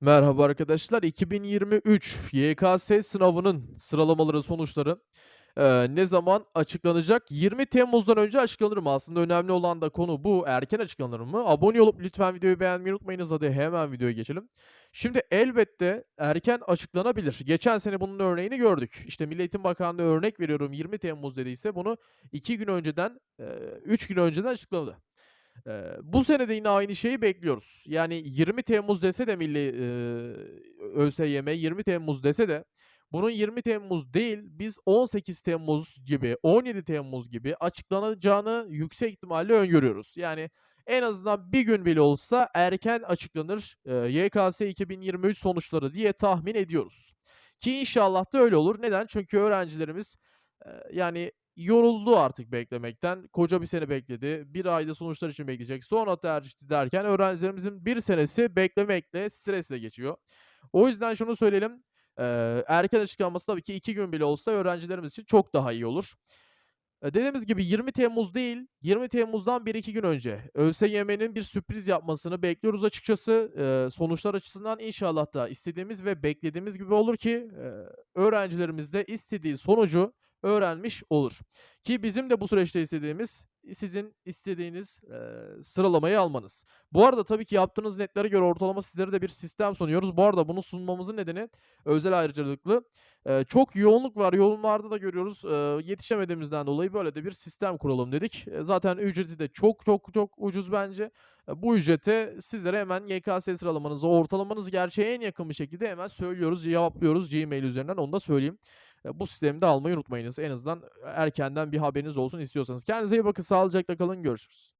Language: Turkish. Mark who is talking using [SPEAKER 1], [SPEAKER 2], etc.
[SPEAKER 1] Merhaba arkadaşlar. 2023 YKS sınavının sıralamaları, sonuçları, eee, ne zaman açıklanacak? 20 Temmuz'dan önce açıklanır mı? Aslında önemli olan da konu bu. Erken açıklanır mı? Abone olup lütfen videoyu beğenmeyi unutmayınız. Hadi hemen videoya geçelim. Şimdi elbette erken açıklanabilir. Geçen sene bunun örneğini gördük. İşte Milli Eğitim Bakanlığı örnek veriyorum 20 Temmuz dediyse bunu 2 gün önceden, eee, 3 gün önceden açıkladı. Eee, bu sene de yine aynı şeyi bekliyoruz. Yani 20 Temmuz dese de Milli eee, ÖSYM 20 Temmuz dese de bunun 20 Temmuz değil, biz 18 Temmuz gibi, 17 Temmuz gibi açıklanacağını yüksek ihtimalle öngörüyoruz. Yani en azından bir gün bile olsa erken açıklanır, eee, YKS 2023 sonuçları diye tahmin ediyoruz. Ki inşallah da öyle olur. Neden? Çünkü öğrencilerimiz, eee, yani yoruldu artık beklemekten. Koca bir sene bekledi. 1 ayda sonuçlar için bekleyecek. Sonra tercihti derken öğrencilerimizin bir senesi beklemekle, stresle geçiyor. O yüzden şunu söyleyelim, erken açıklanması tabii ki 2 gün bile olsa öğrencilerimiz için çok daha iyi olur. Dediğimiz gibi 20 Temmuz değil, 20 Temmuz'dan 1-2 gün önce ÖSYM'nin bir sürpriz yapmasını bekliyoruz açıkçası. Sonuçlar açısından inşallah da istediğimiz ve beklediğimiz gibi olur ki, öğrencilerimiz de istediği sonucu öğrenmiş olur. Ki bizim de bu süreçte istediğimiz, sizin istediğiniz, eee, sıralamayı almanız. Bu arada tabii ki yaptığınız netlere göre ortalama sizlere de bir sistem sunuyoruz. Bu arada bunu sunmamızın nedeni özel ayrıcalıklı. Eee, çok yoğunluk var. Yoğunlarda da görüyoruz, eee, yetişemediğimizden dolayı böyle de bir sistem kuralım dedik. Eee, zaten ücreti de çok çok çok ucuz bence. Eee, bu ücrete sizlere hemen YKS sıralamanızı, ortalamanızı gerçeğe en yakın bir şekilde hemen söylüyoruz, cevaplıyoruz Gmail üzerinden, onu da söyleyeyim. Eee, bu sistemi de almayı unutmayınız. En azından erkenden bir haberiniz olsun istiyorsanız. Kendinize iyi bakın, sağlıcakla kalın, görüşürüz.